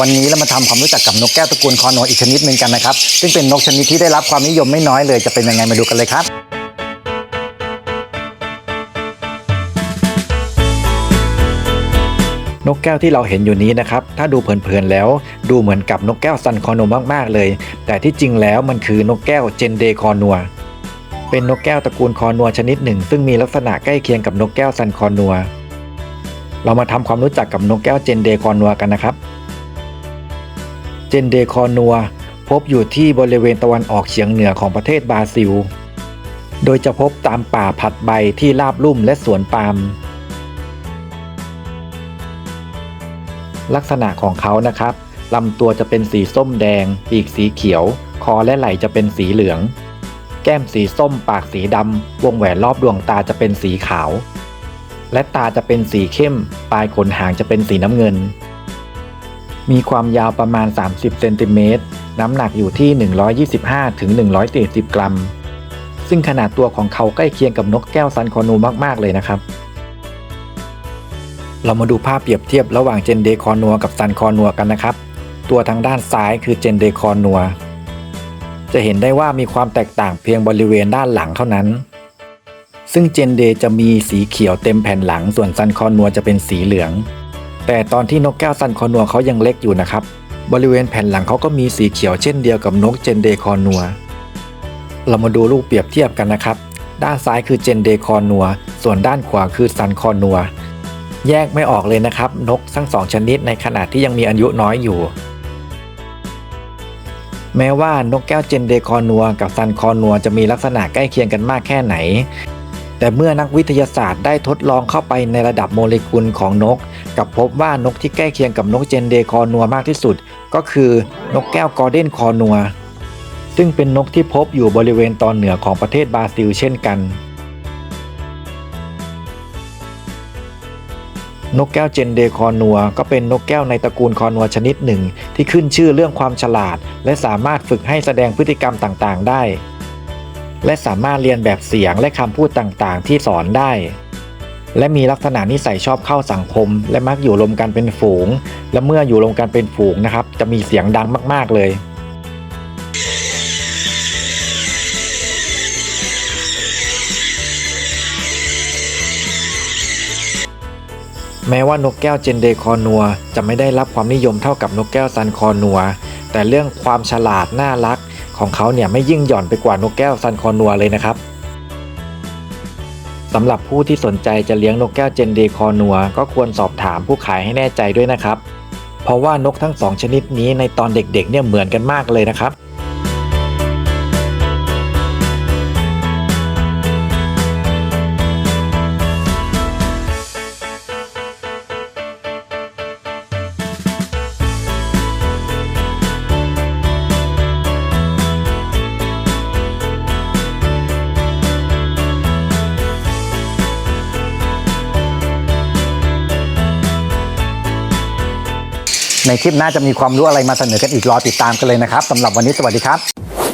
วันนี้เรามาทำความรู้จักกับนกแก้วตระกูลคอโนอีกชนิดหนึ่งกันนะครับ ซึ่งเป็นนกชนิดที่ได้รับความนิยมไม่น้อยเลยจะเป็นยังไงมาดูกันเลยครับนกแก้วที่เราเห็นอยู่นี้นะครับ ถ้าดูเผินๆแล้ว ดูเหมือนกับนกแก้วซันคอนัวมากๆเลย แต่ที่จริงแล้วมันคือนกแก้วเจนเดคอนัว เป็นนกแก้วตระกูลคอนัวชนิดหนึ่ง ซึ่งมีลักษณะใกล้เคียงกับนกแก้วซันคอนัว เรามาทำความรู้จักกับนกแก้วเจนเดคอนัวกันนะครับ เจนเดคอนัว พบอยู่ที่บริเวณตะวันออกเฉียงเหนือของประเทศบราซิล โดยจะพบตามป่าผัดใบที่ราบลุ่มและสวนปาล์มลักษณะของเขานะครับลำตัวจะเป็นสีส้มแดง ปีกสีเขียว คอและไหล่จะเป็นสีเหลือง แก้มสีส้ม ปากสีดำ วงแหวนรอบดวงตาจะเป็นสีขาว และตาจะเป็นสีเข้ม ปลายขนหางจะเป็นสีน้ำเงิน มีความยาวประมาณ 30 เซนติเมตร น้ำหนักอยู่ที่ 125ถึง140 กรัม ซึ่งขนาดตัวของเขาใกล้เคียงกับนกแก้วซันคอนูมากๆเลยนะครับ เรามาดูภาพเปรียบเทียบระหว่างเจนเดคอนัวกับซันคอนัวกันนะครับ ตัวทางด้านซ้ายคือเจนเดคอนัว จะเห็นได้ว่ามีความแตกต่างเพียงบริเวณด้านหลังเท่านั้น ซึ่งเจนเดจะมีสีเขียวเต็มแผ่นหลัง ส่วนซันคอนัวจะเป็นสีเหลือง แต่ตอนที่นกแก้วซันคอนัวเขายังเล็กอยู่นะครับ บริเวณแผ่นหลังเขาก็มีสีเขียวเช่นเดียวกับนกเจนเดคอนัว เรามาดูรูปเปรียบเทียบกันนะครับ ด้านซ้ายคือเจนเดคอนัว ส่วนด้านขวาคือซันคอนัว แยกไม่ออกเลยนะครับ นกทั้งสองชนิดในขณะที่ยังมีอายุน้อยอยู่ แม้ว่านกแก้วเจนเดคอนัว กับซันคอนัวจะมีลักษณะใกล้เคียงกันมากแค่ไหนแต่เมื่อนักวิทยาศาสตร์ได้ทดลองเข้าไปในระดับโมเลกุลของนก กับพบว่านกที่ใกล้เคียงกับนกเจนเดคอนัวมากที่สุด ก็คือนกแก้วกอร์เดนคอนัว ซึ่งเป็นนกที่พบอยู่บริเวณตอนเหนือของประเทศบราซิลเช่นกัน นกแก้วเจนเดคอนัว ก็เป็นนกแก้วในตระกูลคอนัวชนิดหนึ่ง ที่ขึ้นชื่อเรื่องความฉลาด และสามารถฝึกให้แสดงพฤติกรรมต่างๆ ได้ และสามารถเรียนแบบเสียงและคำพูดต่างๆ ที่สอนได้ และมีลักษณะนิสัยชอบเข้าสังคม และมักอยู่รวมกันเป็นฝูง และเมื่ออยู่รวมกันเป็นฝูงนะครับ จะมีเสียงดังมาก ๆ เลยแม้ว่านกแก้วเจนเดคอนัว จะไม่ได้รับความนิยมเท่ากับนกแก้วซันคอนัว แต่เรื่องความฉลาดน่ารักของเขาเนี่ยไม่ยิ่งหย่อนไปกว่านกแก้วซันคอนัวเลยนะครับ สำหรับผู้ที่สนใจจะเลี้ยงนกแก้วเจนเดคอนัว ก็ควรสอบถามผู้ขายให้แน่ใจด้วยนะครับ เพราะว่านกทั้งสองชนิดนี้ในตอนเด็กๆเนี่ยเหมือนกันมากเลยนะครับ ในคลิปหน้าจะมีความรู้อะไรมาเสนอกันอีกรอติดตามกันเลยนะครับสำหรับวันนี้สวัสดีครับ